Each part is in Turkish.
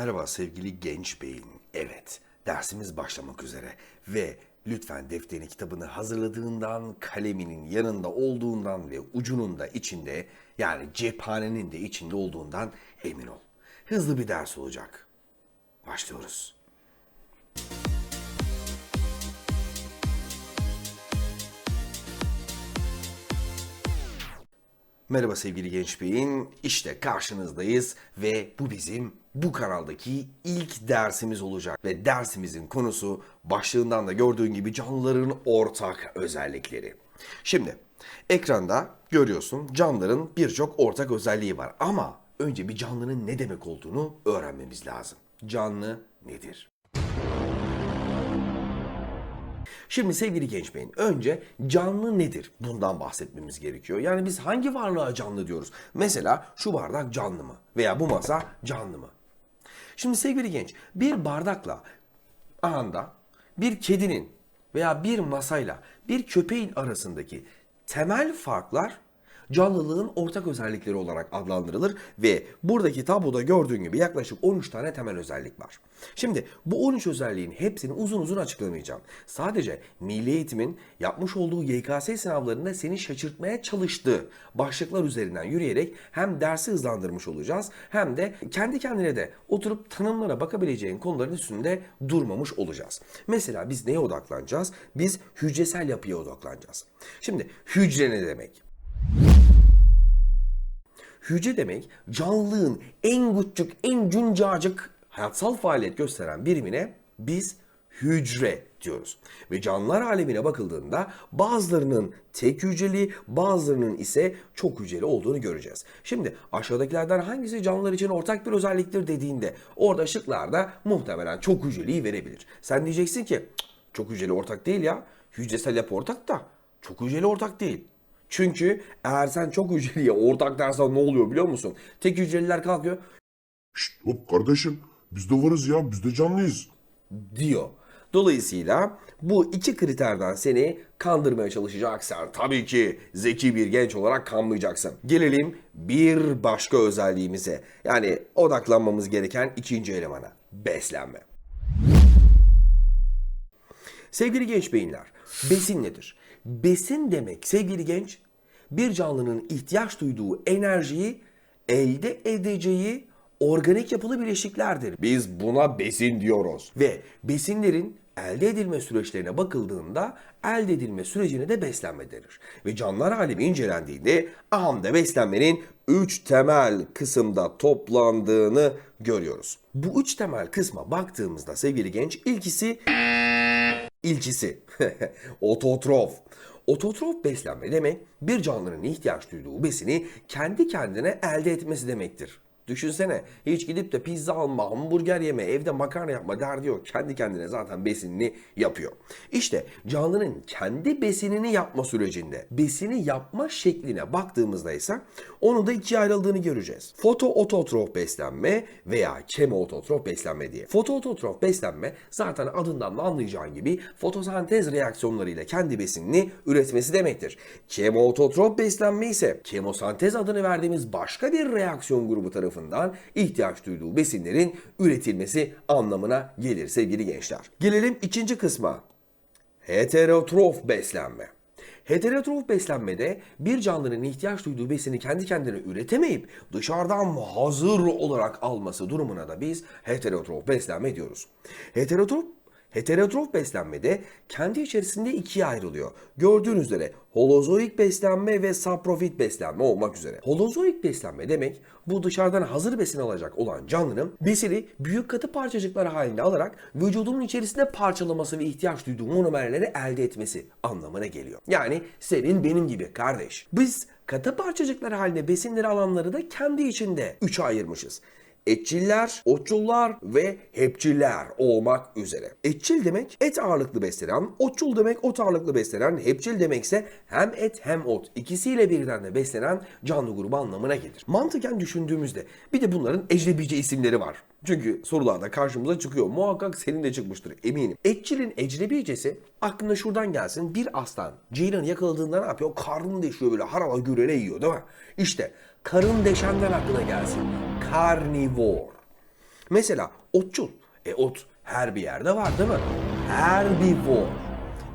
Merhaba sevgili genç beyin. Evet, dersimiz başlamak üzere ve lütfen defterini kitabını hazırladığından, kaleminin yanında olduğundan ve ucunun da içinde yani cephanenin de içinde olduğundan emin ol. Hızlı bir ders olacak. Başlıyoruz. Merhaba sevgili genç beyin. İşte karşınızdayız ve bu bizim bu kanaldaki ilk dersimiz olacak. Ve dersimizin konusu başlığından da gördüğün gibi canlıların ortak özellikleri. Şimdi ekranda görüyorsun canlıların birçok ortak özelliği var ama önce bir canlının ne demek olduğunu öğrenmemiz lazım. Canlı nedir? Şimdi sevgili genç beyin, önce canlı nedir? Bundan bahsetmemiz gerekiyor. Yani biz hangi varlığa canlı diyoruz? Mesela şu bardak canlı mı? Veya bu masa canlı mı? Şimdi sevgili genç, bir bardakla anda bir kedinin veya bir masayla bir köpeğin arasındaki temel farklar canlılığın ortak özellikleri olarak adlandırılır ve buradaki tabloda gördüğün gibi yaklaşık 13 tane temel özellik var. Şimdi bu 13 özelliğin hepsini uzun uzun açıklamayacağım. Sadece Milli Eğitim'in yapmış olduğu YKS sınavlarında seni şaşırtmaya çalıştığı başlıklar üzerinden yürüyerek hem dersi hızlandırmış olacağız hem de kendi kendine de oturup tanımlara bakabileceğin konuların üstünde durmamış olacağız. Mesela biz neye odaklanacağız? Biz hücresel yapıya odaklanacağız. Şimdi hücre ne demek? Hücre demek canlılığın en küçük, en cüncacık hayatsal faaliyet gösteren birimine biz hücre diyoruz. Ve canlılar alemine bakıldığında bazılarının tek hücreli, bazılarının ise çok hücreli olduğunu göreceğiz. Şimdi aşağıdakilerden hangisi canlılar için ortak bir özelliktir dediğinde orada şıklarda muhtemelen çok hücreliyi verebilir. Sen diyeceksin ki "Cık, çok hücreli ortak değil ya. Hücresel yapı ortak da çok hücreli ortak değil. Çünkü eğer sen çok hücreliye ortak dersen ne oluyor biliyor musun? Tek hücreliler kalkıyor Şşt hop kardeşim biz de varız ya biz de canlıyız. diyor. Dolayısıyla bu iki kriterden seni kandırmaya çalışacaksan tabii ki zeki bir genç olarak kanmayacaksın. Gelelim bir başka özelliğimize. Yani odaklanmamız gereken ikinci elemana. Beslenme. Sevgili genç beyinler, besin nedir? Besin demek sevgili genç, bir canlının ihtiyaç duyduğu enerjiyi elde edeceği organik yapılı bileşiklerdir. Biz buna besin diyoruz. Ve besinlerin elde edilme süreçlerine bakıldığında elde edilme sürecine de beslenme denir. Ve canlılar alemi incelendiğinde ahamda beslenmenin 3 temel kısımda toplandığını görüyoruz. Bu üç temel kısma baktığımızda sevgili genç ilkisi İlkisi ototrof. Ototrof beslenme demek bir canlının ihtiyaç duyduğu besini kendi kendine elde etmesi demektir. Düşünsene hiç gidip de pizza alma, hamburger yeme, evde makarna yapma derdi yok. Kendi kendine zaten besinini yapıyor. İşte canlının kendi besinini yapma sürecinde besini yapma şekline baktığımızda ise onun da ikiye ayrıldığını göreceğiz. Fotoototrof beslenme veya kemoototrof beslenme diye. Fotoototrof beslenme zaten adından da anlayacağın gibi fotosentez reaksiyonlarıyla kendi besinini üretmesi demektir. Kemoototrof beslenme ise kemosentez adını verdiğimiz başka bir reaksiyon grubu tarafından ihtiyaç duyduğu besinlerin üretilmesi anlamına gelir sevgili gençler. Gelelim ikinci kısma. Heterotrof beslenme. Heterotrof beslenmede bir canlının ihtiyaç duyduğu besini kendi kendine üretemeyip dışarıdan hazır olarak alması durumuna da biz heterotrof beslenme diyoruz. Heterotrof Heterotrof beslenmede kendi içerisinde ikiye ayrılıyor. Gördüğünüz üzere holozoik beslenme ve saprofit beslenme olmak üzere. Holozoik beslenme demek bu dışarıdan hazır besin alacak olan canlının besini büyük katı parçacıklar halinde alarak vücudunun içerisinde parçalaması ve ihtiyaç duyduğu monomerleri elde etmesi anlamına geliyor. Yani senin benim gibi kardeş. Biz katı parçacıklar halinde besinleri alanları da kendi içinde üçe ayırmışız etçiller, otçullar ve hepçiller olmak üzere. Etçil demek et ağırlıklı beslenen, otçul demek ot ağırlıklı beslenen, hepçil demekse hem et hem ot ikisiyle birden de beslenen canlı grubu anlamına gelir. Mantıken düşündüğümüzde bir de bunların ecnebice isimleri var. Çünkü sorularda karşımıza çıkıyor. Muhakkak senin de çıkmıştır eminim. Etçilin ecnebicesi aklına şuradan gelsin. Bir aslan ceylanı yakaladığında ne yapıyor? Karnını deşiyor böyle harala gürele yiyor değil mi? İşte karın deşenden aklına gelsin. Karnivor. Mesela otçul. E ot her bir yerde var değil mi? Herbivor.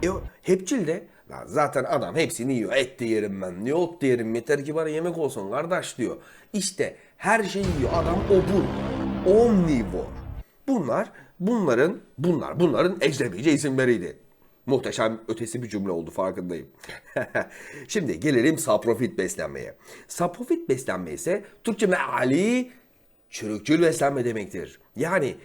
E hepçil de zaten adam hepsini yiyor. Et de yerim ben diyor. Ot da yerim. Yeter ki bana yemek olsun kardeş diyor. İşte her şeyi yiyor. Adam obur. Omnivor. Bunlar bunların bunlar bunların ecnebice isimleriydi. Muhteşem ötesi bir cümle oldu farkındayım. Şimdi gelelim saprofit beslenmeye. Saprofit beslenme ise Türkçe meali çürükçül beslenme demektir. Yani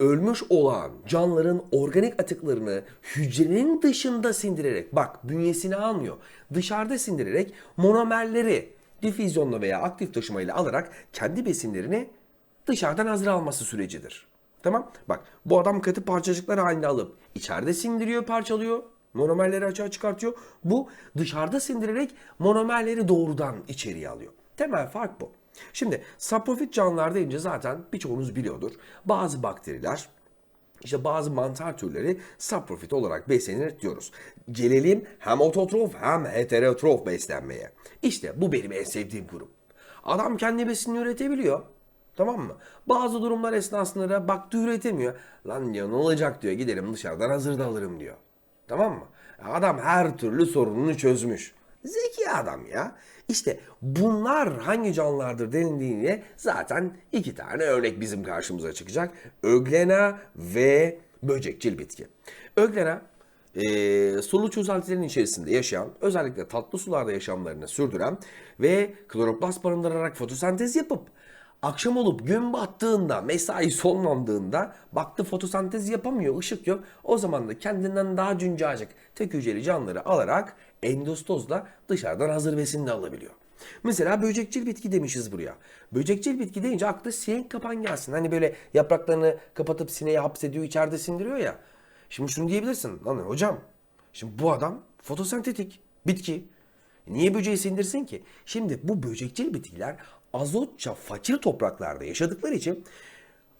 ölmüş olan canlıların organik atıklarını hücrenin dışında sindirerek, bak bünyesini almıyor, dışarıda sindirerek monomerleri difüzyonla veya aktif taşımayla alarak kendi besinlerini dışarıdan hazır alması sürecidir. Tamam? Bak bu adam katı parçacıklar halinde alıp içeride sindiriyor, parçalıyor. Monomerleri açığa çıkartıyor. Bu dışarıda sindirerek monomerleri doğrudan içeriye alıyor. Temel fark bu. Şimdi saprofit canlılar deyince zaten birçoğunuz biliyordur. Bazı bakteriler işte bazı mantar türleri saprofit olarak beslenir diyoruz. Gelelim hem ototrof hem heterotrof beslenmeye. İşte bu benim en sevdiğim grup. Adam kendi besinini üretebiliyor. Tamam mı? Bazı durumlar esnasında da baktı üretemiyor. Lan diyor ne olacak diyor gidelim dışarıdan hazır da alırım diyor. Tamam mı? Adam her türlü sorununu çözmüş. Zeki adam ya. İşte bunlar hangi canlılardır denildiğinde zaten iki tane örnek bizim karşımıza çıkacak. Öglena ve böcekçil bitki. Öglena e, sulu çözeltilerin içerisinde yaşayan, özellikle tatlı sularda yaşamlarını sürdüren ve kloroplast barındırarak fotosentez yapıp akşam olup gün battığında, mesai sonlandığında baktı fotosentez yapamıyor, ışık yok. O zaman da kendinden daha cüncacık tek hücreli canlıları alarak endostozla dışarıdan hazır besin de alabiliyor. Mesela böcekçil bitki demişiz buraya. Böcekçil bitki deyince aklı sinek kapan gelsin. Hani böyle yapraklarını kapatıp sineği hapsediyor, içeride sindiriyor ya. Şimdi şunu diyebilirsin. Lan hocam, şimdi bu adam fotosentetik bitki. Niye böceği sindirsin ki? Şimdi bu böcekçil bitkiler azotça fakir topraklarda yaşadıkları için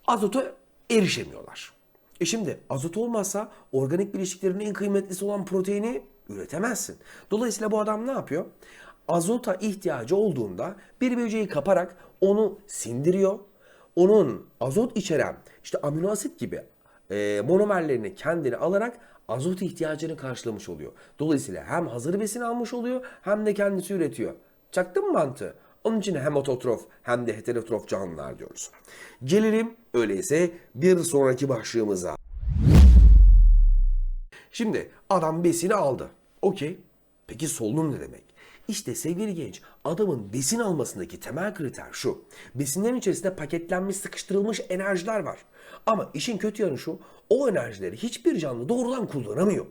azota erişemiyorlar. E şimdi azot olmazsa organik bileşiklerin en kıymetlisi olan proteini üretemezsin. Dolayısıyla bu adam ne yapıyor? Azota ihtiyacı olduğunda bir böceği kaparak onu sindiriyor. Onun azot içeren işte amino asit gibi e, monomerlerini kendine alarak azot ihtiyacını karşılamış oluyor. Dolayısıyla hem hazır besin almış oluyor hem de kendisi üretiyor. Çaktın mı mantığı? Onun için hem ototrof hem de heterotrof canlılar diyoruz. Gelelim öyleyse bir sonraki başlığımıza. Şimdi adam besini aldı. Okey. Peki solunum ne demek? İşte sevgili genç, adamın besin almasındaki temel kriter şu. Besinlerin içerisinde paketlenmiş, sıkıştırılmış enerjiler var. Ama işin kötü yanı şu, o enerjileri hiçbir canlı doğrudan kullanamıyor.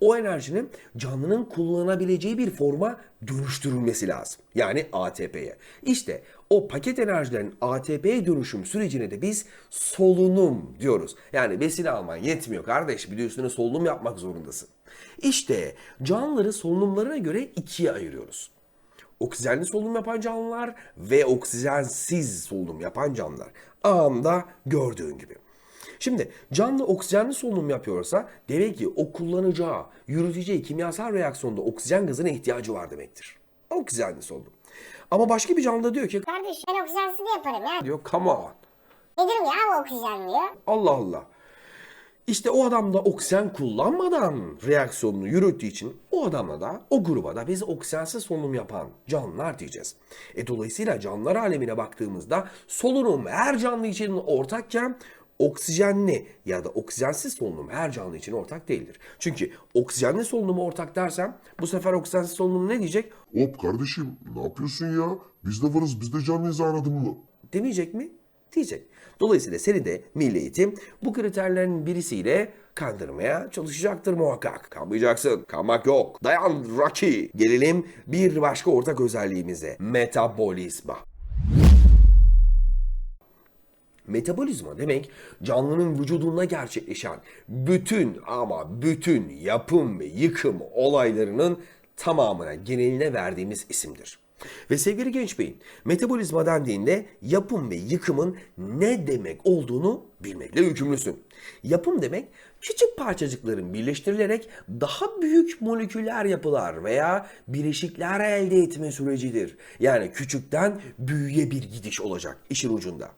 O enerjinin canlının kullanabileceği bir forma dönüştürülmesi lazım. Yani ATP'ye. İşte o paket enerjilerin ATP'ye dönüşüm sürecine de biz solunum diyoruz. Yani besin alman yetmiyor kardeş bir de üstüne solunum yapmak zorundasın. İşte canlıları solunumlarına göre ikiye ayırıyoruz. Oksijenli solunum yapan canlılar ve oksijensiz solunum yapan canlılar. Ağımda gördüğün gibi. Şimdi canlı oksijenli solunum yapıyorsa demek ki o kullanacağı, yürüteceği kimyasal reaksiyonda oksijen gazına ihtiyacı var demektir. Oksijenli solunum. Ama başka bir canlı da diyor ki Kardeş ben oksijensiz de yaparım ya. diyor come on. Nedir ya oksijen diyor. Allah Allah. İşte o adam da oksijen kullanmadan reaksiyonunu yürüttüğü için o adamla da o gruba da biz oksijensiz solunum yapan canlılar diyeceğiz. E dolayısıyla canlılar alemine baktığımızda solunum her canlı için ortakken oksijenli ya da oksijensiz solunum her canlı için ortak değildir. Çünkü oksijenli solunumu ortak dersem bu sefer oksijensiz solunum ne diyecek? Hop kardeşim ne yapıyorsun ya? Biz de varız biz de canlıyız anladın mı? Demeyecek mi? Diyecek. Dolayısıyla seni de Milli Eğitim bu kriterlerin birisiyle kandırmaya çalışacaktır muhakkak. Kanmayacaksın. Kanmak yok. Dayan Rocky. Gelelim bir başka ortak özelliğimize. Metabolizma. Metabolizma demek canlının vücudunda gerçekleşen bütün ama bütün yapım ve yıkım olaylarının tamamına geneline verdiğimiz isimdir. Ve sevgili genç beyin, metabolizma dendiğinde yapım ve yıkımın ne demek olduğunu bilmekle yükümlüsün. Yapım demek küçük parçacıkların birleştirilerek daha büyük moleküler yapılar veya bileşikler elde etme sürecidir. Yani küçükten büyüye bir gidiş olacak işin ucunda.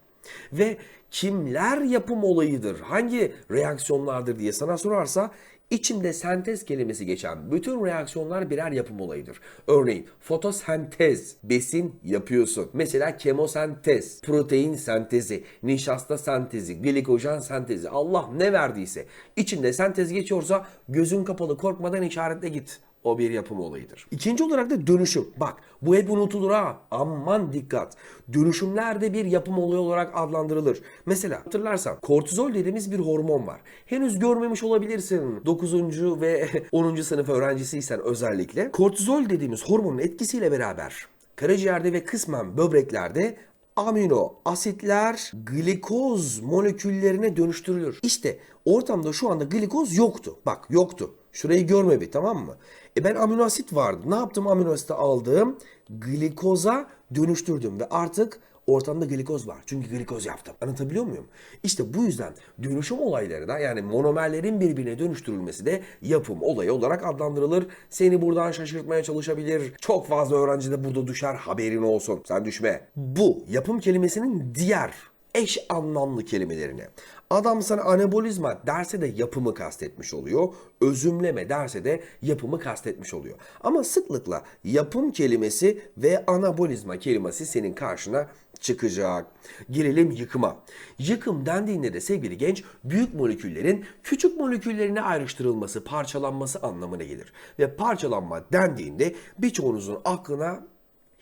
Ve kimler yapım olayıdır, hangi reaksiyonlardır diye sana sorarsa içinde sentez kelimesi geçen bütün reaksiyonlar birer yapım olayıdır. Örneğin fotosentez, besin yapıyorsun. Mesela kemosentez, protein sentezi, nişasta sentezi, glikojen sentezi. Allah ne verdiyse içinde sentez geçiyorsa gözün kapalı korkmadan işaretle git. O bir yapım olayıdır. İkinci olarak da dönüşüm. Bak bu hep unutulur ha. Aman dikkat. Dönüşümler de bir yapım olayı olarak adlandırılır. Mesela hatırlarsan kortizol dediğimiz bir hormon var. Henüz görmemiş olabilirsin. 9. ve 10. sınıf öğrencisiysen özellikle. Kortizol dediğimiz hormonun etkisiyle beraber karaciğerde ve kısmen böbreklerde amino asitler glikoz moleküllerine dönüştürülür. İşte ortamda şu anda glikoz yoktu. Bak yoktu. Şurayı görme bir tamam mı? E ben amino asit vardı. Ne yaptım amino asiti aldım? Glikoza dönüştürdüm ve artık ortamda glikoz var. Çünkü glikoz yaptım. Anlatabiliyor muyum? İşte bu yüzden dönüşüm olayları da yani monomerlerin birbirine dönüştürülmesi de yapım olayı olarak adlandırılır. Seni buradan şaşırtmaya çalışabilir. Çok fazla öğrenci de burada düşer haberin olsun. Sen düşme. Bu yapım kelimesinin diğer eş anlamlı kelimelerine. Adam sana anabolizma derse de yapımı kastetmiş oluyor. Özümleme derse de yapımı kastetmiş oluyor. Ama sıklıkla yapım kelimesi ve anabolizma kelimesi senin karşına çıkacak. Gelelim yıkıma. Yıkım dendiğinde de sevgili genç büyük moleküllerin küçük moleküllerine ayrıştırılması, parçalanması anlamına gelir. Ve parçalanma dendiğinde birçoğunuzun aklına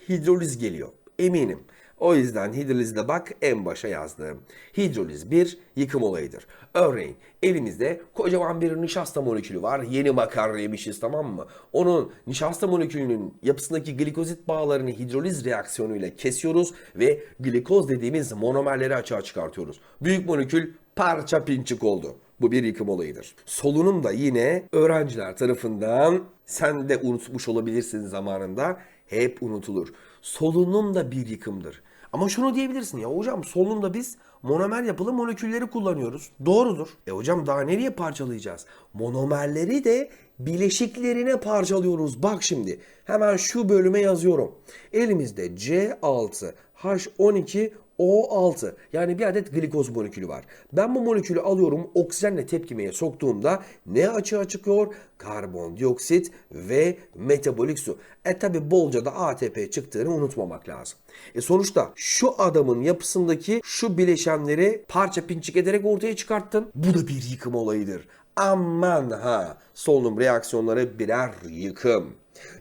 hidroliz geliyor. Eminim. O yüzden hidrolizde bak en başa yazdım. Hidroliz bir yıkım olayıdır. Örneğin elimizde kocaman bir nişasta molekülü var. Yeni makarna yemişiz tamam mı? Onun nişasta molekülünün yapısındaki glikozit bağlarını hidroliz reaksiyonuyla kesiyoruz ve glikoz dediğimiz monomerleri açığa çıkartıyoruz. Büyük molekül parça pinçik oldu. Bu bir yıkım olayıdır. Solunum da yine öğrenciler tarafından sen de unutmuş olabilirsin zamanında hep unutulur. Solunum da bir yıkımdır. Ama şunu diyebilirsin ya hocam solunumda biz monomer yapılı molekülleri kullanıyoruz. Doğrudur. E hocam daha nereye parçalayacağız? Monomerleri de bileşiklerine parçalıyoruz. Bak şimdi hemen şu bölüme yazıyorum. Elimizde C6, H12, O6 yani bir adet glikoz molekülü var. Ben bu molekülü alıyorum oksijenle tepkimeye soktuğumda ne açığa çıkıyor? Karbondioksit ve metabolik su. E tabi bolca da ATP çıktığını unutmamak lazım. E sonuçta şu adamın yapısındaki şu bileşenleri parça pinçik ederek ortaya çıkarttın. Bu da bir yıkım olayıdır. Aman ha solunum reaksiyonları birer yıkım.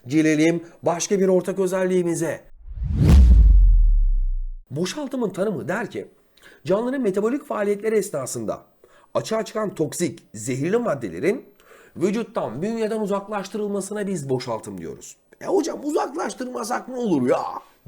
Gelelim başka bir ortak özelliğimize. Boşaltımın tanımı der ki canlının metabolik faaliyetleri esnasında açığa çıkan toksik, zehirli maddelerin vücuttan, bünyeden uzaklaştırılmasına biz boşaltım diyoruz. E hocam uzaklaştırmasak ne olur ya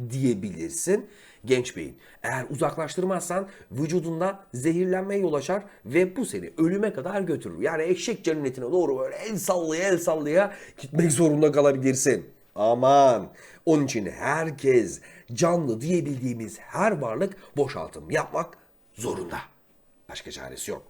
diyebilirsin genç beyin. Eğer uzaklaştırmazsan vücudunda zehirlenmeye yol açar ve bu seni ölüme kadar götürür. Yani eşek cennetine doğru böyle el sallaya el sallaya gitmek zorunda kalabilirsin. Aman! Onun için herkes canlı diyebildiğimiz her varlık boşaltım yapmak zorunda. Başka çaresi yok.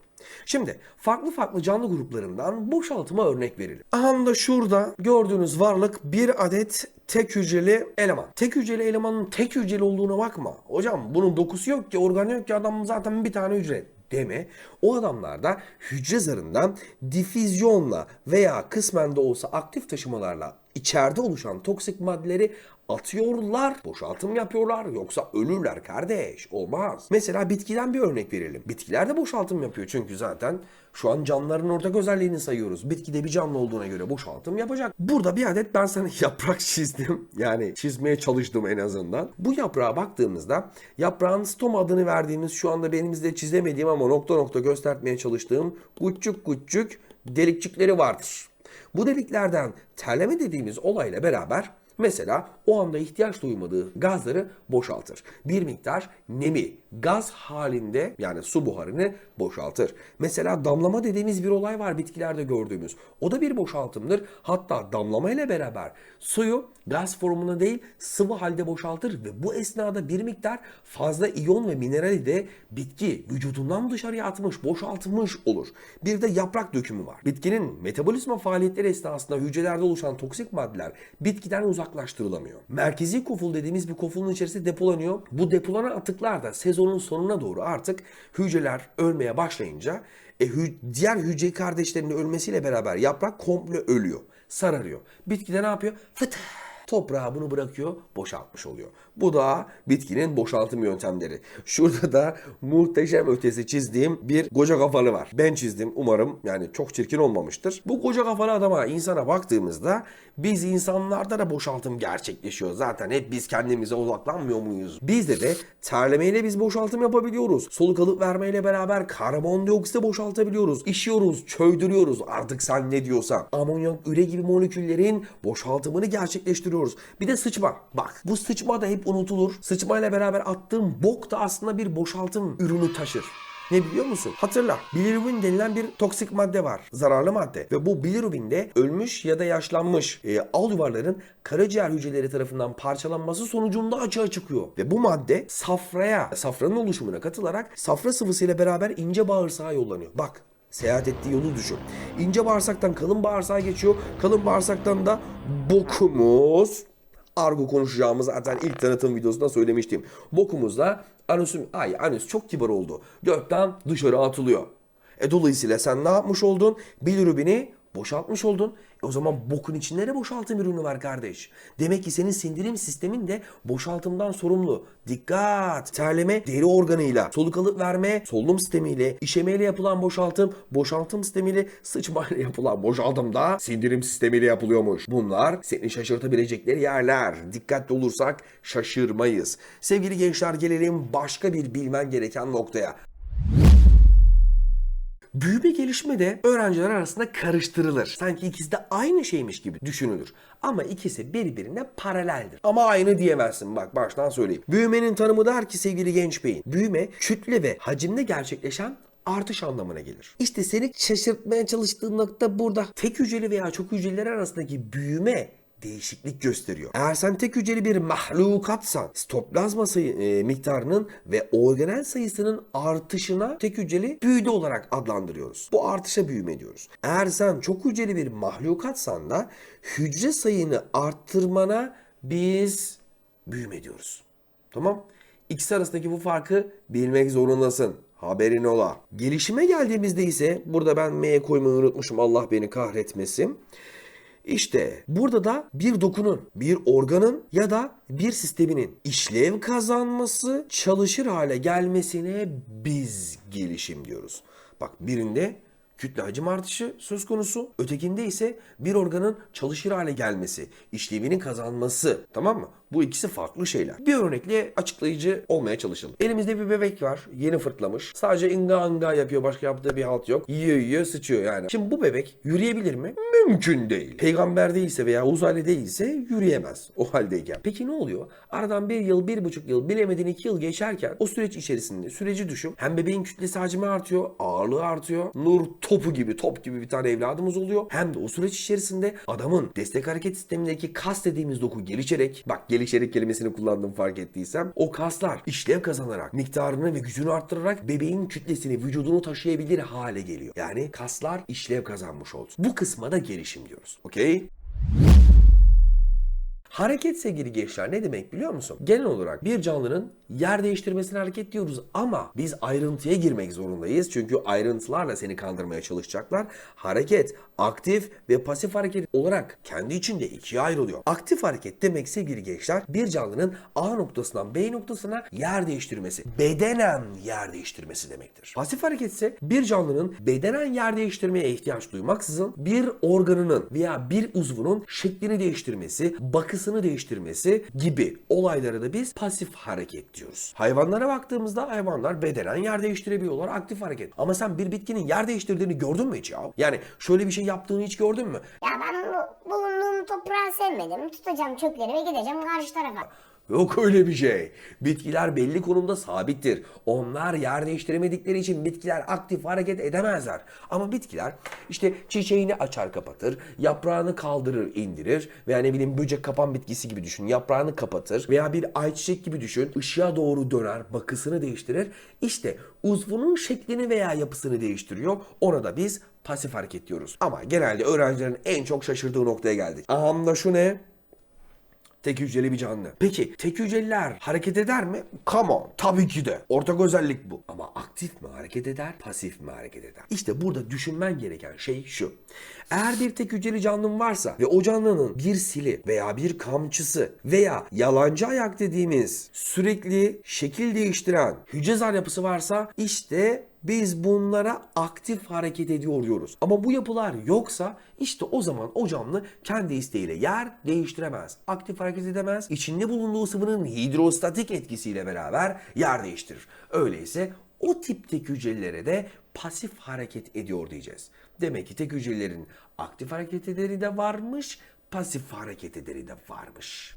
Şimdi farklı farklı canlı gruplarından boşaltıma örnek verelim. Aha da şurada gördüğünüz varlık bir adet tek hücreli eleman. Tek hücreli elemanın tek hücreli olduğuna bakma. Hocam bunun dokusu yok ki, organı yok ki adam zaten bir tane hücre deme. O adamlarda hücre zarından difüzyonla veya kısmen de olsa aktif taşımalarla içeride oluşan toksik maddeleri atıyorlar, boşaltım yapıyorlar yoksa ölürler kardeş. Olmaz. Mesela bitkiden bir örnek verelim. Bitkiler de boşaltım yapıyor çünkü zaten şu an canlıların ortak özelliğini sayıyoruz. Bitkide bir canlı olduğuna göre boşaltım yapacak. Burada bir adet ben sana yaprak çizdim. Yani çizmeye çalıştım en azından. Bu yaprağa baktığımızda yaprağın stom adını verdiğimiz şu anda benimizde çizemediğim ama nokta nokta göstermeye çalıştığım küçük küçük delikçikleri vardır. Bu deliklerden terleme dediğimiz olayla beraber mesela o anda ihtiyaç duymadığı gazları boşaltır. Bir miktar nemi gaz halinde yani su buharını boşaltır. Mesela damlama dediğimiz bir olay var bitkilerde gördüğümüz. O da bir boşaltımdır. Hatta damlama ile beraber suyu gaz formuna değil sıvı halde boşaltır ve bu esnada bir miktar fazla iyon ve minerali de bitki vücudundan dışarıya atmış, boşaltmış olur. Bir de yaprak dökümü var. Bitkinin metabolizma faaliyetleri esnasında hücrelerde oluşan toksik maddeler bitkiden uzak uzaklaştırılamıyor. Merkezi koful dediğimiz bir kofulun içerisinde depolanıyor. Bu depolanan atıklar da sezonun sonuna doğru artık hücreler ölmeye başlayınca e, hü- diğer hücre kardeşlerinin ölmesiyle beraber yaprak komple ölüyor. Sararıyor. Bitki de ne yapıyor? Fıt toprağa bunu bırakıyor, boşaltmış oluyor. Bu da bitkinin boşaltım yöntemleri. Şurada da muhteşem ötesi çizdiğim bir koca kafalı var. Ben çizdim umarım yani çok çirkin olmamıştır. Bu koca kafalı adama, insana baktığımızda biz insanlarda da boşaltım gerçekleşiyor. Zaten hep biz kendimize odaklanmıyor muyuz? Bizde de terlemeyle biz boşaltım yapabiliyoruz. Soluk alıp vermeyle beraber karbondioksit boşaltabiliyoruz. İşiyoruz, çöydürüyoruz. Artık sen ne diyorsan. Amonyak, üre gibi moleküllerin boşaltımını gerçekleştiriyoruz. Bir de sıçma. Bak bu sıçma da hep unutulur. Sıçmayla beraber attığım bok da aslında bir boşaltım ürünü taşır. Ne biliyor musun? Hatırla. Bilirubin denilen bir toksik madde var. Zararlı madde. Ve bu bilirubin de ölmüş ya da yaşlanmış e, al yuvarların karaciğer hücreleri tarafından parçalanması sonucunda açığa çıkıyor. Ve bu madde safraya, safranın oluşumuna katılarak safra sıvısıyla beraber ince bağırsağa yollanıyor. Bak seyahat ettiği yolu düşün. İnce bağırsaktan kalın bağırsağa geçiyor. Kalın bağırsaktan da bokumuz Argo konuşacağımız zaten ilk tanıtım videosunda söylemiştim. Bokumuzda anüsüm, ay anüs çok kibar oldu. Gökten dışarı atılıyor. E dolayısıyla sen ne yapmış oldun? Bilirubini boşaltmış oldun. E o zaman bokun içinde de boşaltım ürünü var kardeş. Demek ki senin sindirim sistemin de boşaltımdan sorumlu. Dikkat! Terleme deri organıyla, soluk alıp verme solunum sistemiyle, işemeyle yapılan boşaltım, boşaltım sistemiyle, sıçmayla yapılan boşaltım da sindirim sistemiyle yapılıyormuş. Bunlar seni şaşırtabilecekleri yerler. Dikkatli olursak şaşırmayız. Sevgili gençler gelelim başka bir bilmen gereken noktaya. Büyüme gelişme de öğrenciler arasında karıştırılır. Sanki ikisi de aynı şeymiş gibi düşünülür. Ama ikisi birbirine paraleldir. Ama aynı diyemezsin bak baştan söyleyeyim. Büyümenin tanımı der ki sevgili genç beyin. Büyüme kütle ve hacimde gerçekleşen artış anlamına gelir. İşte seni şaşırtmaya çalıştığın nokta burada. Tek hücreli veya çok hücreler arasındaki büyüme değişiklik gösteriyor. Eğer sen tek hücreli bir mahlukatsan sitoplazma sayı, e, miktarının ve organel sayısının artışına tek hücreli büyüde olarak adlandırıyoruz. Bu artışa büyüme diyoruz. Eğer sen çok hücreli bir mahlukatsan da hücre sayını arttırmana biz büyüme diyoruz. Tamam? İkisi arasındaki bu farkı bilmek zorundasın. Haberin ola. Gelişime geldiğimizde ise burada ben M'ye koymayı unutmuşum. Allah beni kahretmesin. İşte burada da bir dokunun, bir organın ya da bir sisteminin işlev kazanması, çalışır hale gelmesine biz gelişim diyoruz. Bak birinde kütle hacim artışı söz konusu. Ötekinde ise bir organın çalışır hale gelmesi, işlevinin kazanması. Tamam mı? Bu ikisi farklı şeyler. Bir örnekle açıklayıcı olmaya çalışalım. Elimizde bir bebek var. Yeni fırtlamış. Sadece inga inga yapıyor. Başka yaptığı bir halt yok. Yiyor yiyor sıçıyor yani. Şimdi bu bebek yürüyebilir mi? Mümkün değil. Peygamber değilse veya uzaylı değilse yürüyemez o haldeyken. Peki ne oluyor? Aradan bir yıl, bir buçuk yıl, bilemedin iki yıl geçerken o süreç içerisinde süreci düşün. Hem bebeğin kütlesi hacmi artıyor, ağırlığı artıyor. Nur topu gibi, top gibi bir tane evladımız oluyor. Hem de o süreç içerisinde adamın destek hareket sistemindeki kas dediğimiz doku gelişerek, bak gelişerek kelimesini kullandım fark ettiysem, o kaslar işlev kazanarak, miktarını ve gücünü arttırarak bebeğin kütlesini, vücudunu taşıyabilir hale geliyor. Yani kaslar işlev kazanmış oldu. Bu kısma da gelişim diyoruz. Okey? Hareket sevgili gençler ne demek biliyor musun? Genel olarak bir canlının yer değiştirmesine hareket diyoruz ama biz ayrıntıya girmek zorundayız. Çünkü ayrıntılarla seni kandırmaya çalışacaklar. Hareket, aktif ve pasif hareket olarak kendi içinde ikiye ayrılıyor. Aktif hareket demek sevgili gençler bir canlının A noktasından B noktasına yer değiştirmesi. Bedenen yer değiştirmesi demektir. Pasif hareket ise bir canlının bedenen yer değiştirmeye ihtiyaç duymaksızın bir organının veya bir uzvunun şeklini değiştirmesi, bakısını değiştirmesi gibi olaylara da biz pasif hareket diyoruz. Hayvanlara baktığımızda hayvanlar bedenen yer değiştirebiliyorlar aktif hareket. Ama sen bir bitkinin yer değiştirdiğini gördün mü hiç ya? Yani şöyle bir şey yaptığını hiç gördün mü? Ya ben bu, bulunduğum toprağı sevmedim. Tutacağım çöpleri ve gideceğim karşı tarafa. Yok öyle bir şey. Bitkiler belli konumda sabittir. Onlar yer değiştiremedikleri için bitkiler aktif hareket edemezler. Ama bitkiler işte çiçeğini açar kapatır, yaprağını kaldırır indirir veya ne bileyim böcek kapan bitkisi gibi düşün. Yaprağını kapatır veya bir ayçiçek gibi düşün. ışığa doğru döner, bakısını değiştirir. İşte uzvunun şeklini veya yapısını değiştiriyor. Ona da biz pasif hareket diyoruz. Ama genelde öğrencilerin en çok şaşırdığı noktaya geldik. Aha da şu ne? Tek hücreli bir canlı. Peki tek hücreliler hareket eder mi? Come on. Tabii ki de. Ortak özellik bu. Ama aktif mi hareket eder, pasif mi hareket eder? İşte burada düşünmen gereken şey şu. Eğer bir tek hücreli canlın varsa ve o canlının bir sili veya bir kamçısı veya yalancı ayak dediğimiz sürekli şekil değiştiren hücre zar yapısı varsa işte biz bunlara aktif hareket ediyor diyoruz. Ama bu yapılar yoksa işte o zaman o canlı kendi isteğiyle yer değiştiremez. Aktif hareket edemez. İçinde bulunduğu sıvının hidrostatik etkisiyle beraber yer değiştirir. Öyleyse o tip tek hücrelere de pasif hareket ediyor diyeceğiz. Demek ki tek hücrelerin aktif hareket ederi de varmış, pasif hareket ederi de varmış.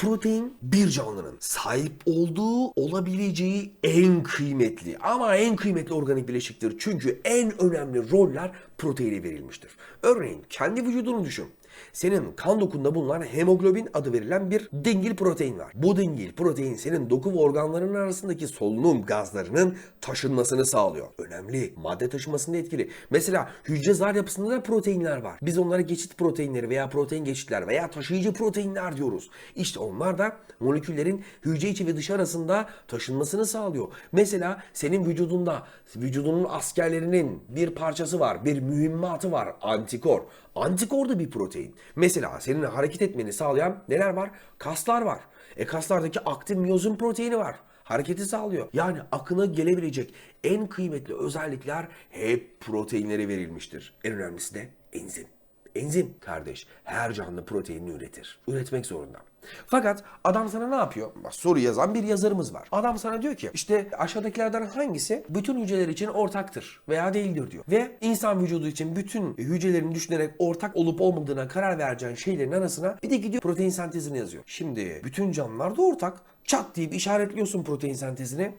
Protein bir canlının sahip olduğu olabileceği en kıymetli ama en kıymetli organik bileşiktir. Çünkü en önemli roller proteine verilmiştir. Örneğin kendi vücudunu düşün. Senin kan dokunda bulunan hemoglobin adı verilen bir dingil protein var. Bu dingil protein senin doku ve organların arasındaki solunum gazlarının taşınmasını sağlıyor. Önemli. Madde taşımasında etkili. Mesela hücre zar yapısında da proteinler var. Biz onlara geçit proteinleri veya protein geçitler veya taşıyıcı proteinler diyoruz. İşte onlar da moleküllerin hücre içi ve dışı arasında taşınmasını sağlıyor. Mesela senin vücudunda vücudunun askerlerinin bir parçası var, bir mühimmatı var, antikor. Antikor da bir protein. Mesela senin hareket etmeni sağlayan neler var? Kaslar var. E kaslardaki aktin miyozin proteini var. Hareketi sağlıyor. Yani akına gelebilecek en kıymetli özellikler hep proteinlere verilmiştir. En önemlisi de enzim. Enzim kardeş her canlı proteinini üretir. Üretmek zorunda. Fakat adam sana ne yapıyor? Bak, Soru yazan bir yazarımız var. Adam sana diyor ki işte aşağıdakilerden hangisi bütün hücreler için ortaktır veya değildir diyor. Ve insan vücudu için bütün hücrelerin düşünerek ortak olup olmadığına karar vereceğin şeylerin arasına bir de gidiyor protein sentezini yazıyor. Şimdi bütün canlılar da ortak. Çat deyip işaretliyorsun protein sentezini.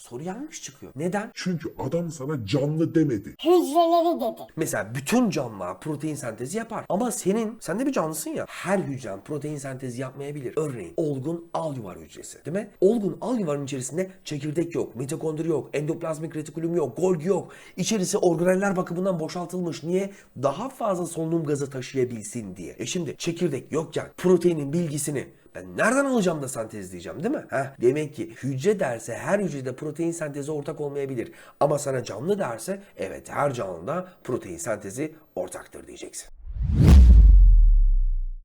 Soru yanlış çıkıyor. Neden? Çünkü adam sana canlı demedi. Hücreleri dedi. Mesela bütün canlılar protein sentezi yapar. Ama senin, sen de bir canlısın ya. Her hücren protein sentezi yapmayabilir. Örneğin olgun alüvar hücresi. Değil mi? Olgun alüvarın içerisinde çekirdek yok, mitokondri yok, endoplazmik retikulum yok, Golgi yok. İçerisi organeller bakımından boşaltılmış. Niye? Daha fazla solunum gazı taşıyabilsin diye. E şimdi çekirdek yokken proteinin bilgisini ben nereden alacağım da sentezleyeceğim değil mi? Heh, demek ki hücre derse her hücrede protein sentezi ortak olmayabilir. Ama sana canlı derse evet her canlıda protein sentezi ortaktır diyeceksin.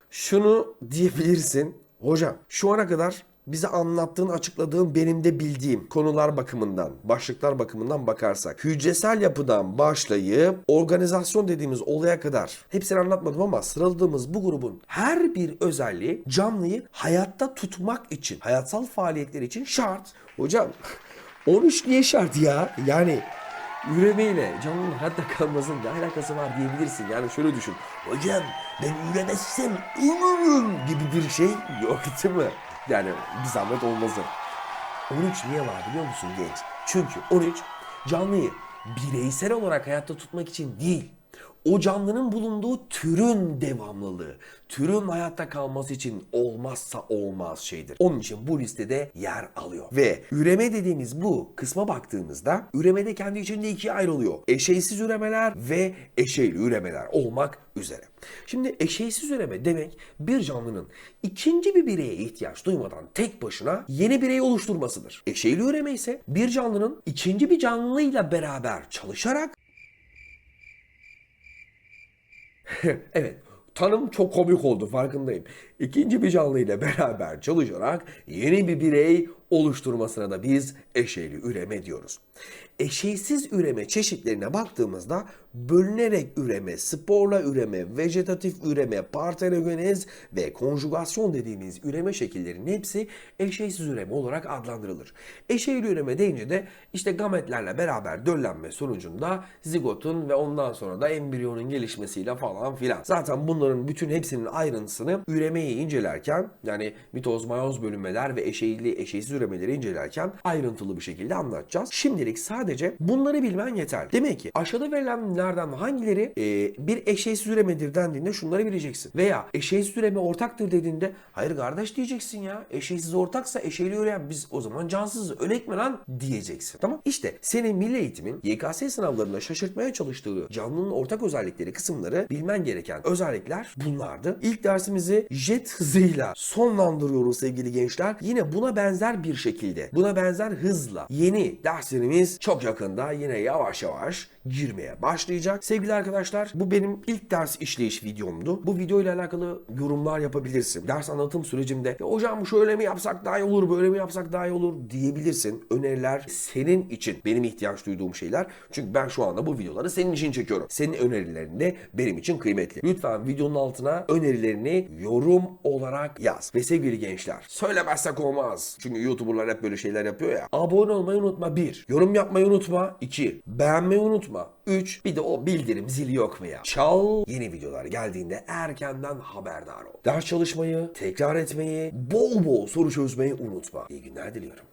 Şunu diyebilirsin. Hocam şu ana kadar bize anlattığın, açıkladığın benim de bildiğim konular bakımından, başlıklar bakımından bakarsak hücresel yapıdan başlayıp organizasyon dediğimiz olaya kadar hepsini anlatmadım ama sıraladığımız bu grubun her bir özelliği canlıyı hayatta tutmak için, hayatsal faaliyetler için şart. Hocam 13 niye şart ya? Yani üremeyle canlının hayatta kalmasının ne alakası var diyebilirsin. Yani şöyle düşün. Hocam ben üremezsem ölürüm gibi bir şey yok değil mi? Yani bir zahmet olmazı. 13 niye var biliyor musun genç? Çünkü 13 canlıyı bireysel olarak hayatta tutmak için değil, o canlının bulunduğu türün devamlılığı, türün hayatta kalması için olmazsa olmaz şeydir. Onun için bu listede yer alıyor. Ve üreme dediğimiz bu kısma baktığımızda üremede kendi içinde ikiye ayrılıyor. Eşeysiz üremeler ve eşeyli üremeler olmak üzere. Şimdi eşeysiz üreme demek bir canlının ikinci bir bireye ihtiyaç duymadan tek başına yeni birey oluşturmasıdır. Eşeyli üreme ise bir canlının ikinci bir canlıyla beraber çalışarak evet. Tanım çok komik oldu farkındayım. İkinci bir canlı ile beraber çalışarak yeni bir birey oluşturmasına da biz eşeyli üreme diyoruz. Eşeysiz üreme çeşitlerine baktığımızda bölünerek üreme, sporla üreme, vejetatif üreme, partenogeniz ve konjugasyon dediğimiz üreme şekillerinin hepsi eşeysiz üreme olarak adlandırılır. Eşeyli üreme deyince de işte gametlerle beraber döllenme sonucunda zigotun ve ondan sonra da embriyonun gelişmesiyle falan filan. Zaten bunların bütün hepsinin ayrıntısını üremeyi incelerken yani mitoz, mayoz bölünmeler ve eşeyli, eşeysiz üremeleri incelerken ayrıntılı bir şekilde anlatacağız. Şimdilik sadece bunları bilmen yeterli. Demek ki aşağıda verilenlerden hangileri e, bir eşeğsiz üremedir dendiğinde şunları bileceksin. Veya eşeğsiz üreme ortaktır dediğinde hayır kardeş diyeceksin ya. Eşeğsiz ortaksa eşeğli üreyen biz o zaman cansızız ölek mi lan diyeceksin. Tamam İşte senin milli eğitimin YKS sınavlarında şaşırtmaya çalıştığı canlının ortak özellikleri kısımları bilmen gereken özellikler bunlardı. İlk dersimizi jet hızıyla sonlandırıyoruz sevgili gençler. Yine buna benzer bir şekilde, buna benzer hızla yeni derslerimiz çok yakında yine yavaş yavaş girmeye başlayacak. Sevgili arkadaşlar bu benim ilk ders işleyiş videomdu. Bu video ile alakalı yorumlar yapabilirsin. Ders anlatım sürecimde "Ya hocam şöyle mi yapsak daha iyi olur, böyle mi yapsak daha iyi olur diyebilirsin. Öneriler senin için benim ihtiyaç duyduğum şeyler. Çünkü ben şu anda bu videoları senin için çekiyorum. Senin önerilerin de benim için kıymetli. Lütfen videonun altına önerilerini yorum olarak yaz. Ve sevgili gençler söylemezsek olmaz. Çünkü YouTuber'lar hep böyle şeyler yapıyor ya. Abone olmayı unutma 1. Yorum yapmayı unutma 2. Beğenmeyi unutma 3. Bir de o bildirim zili yok mu ya? Çal yeni videolar geldiğinde erkenden haberdar ol. Ders çalışmayı, tekrar etmeyi, bol bol soru çözmeyi unutma. İyi günler diliyorum.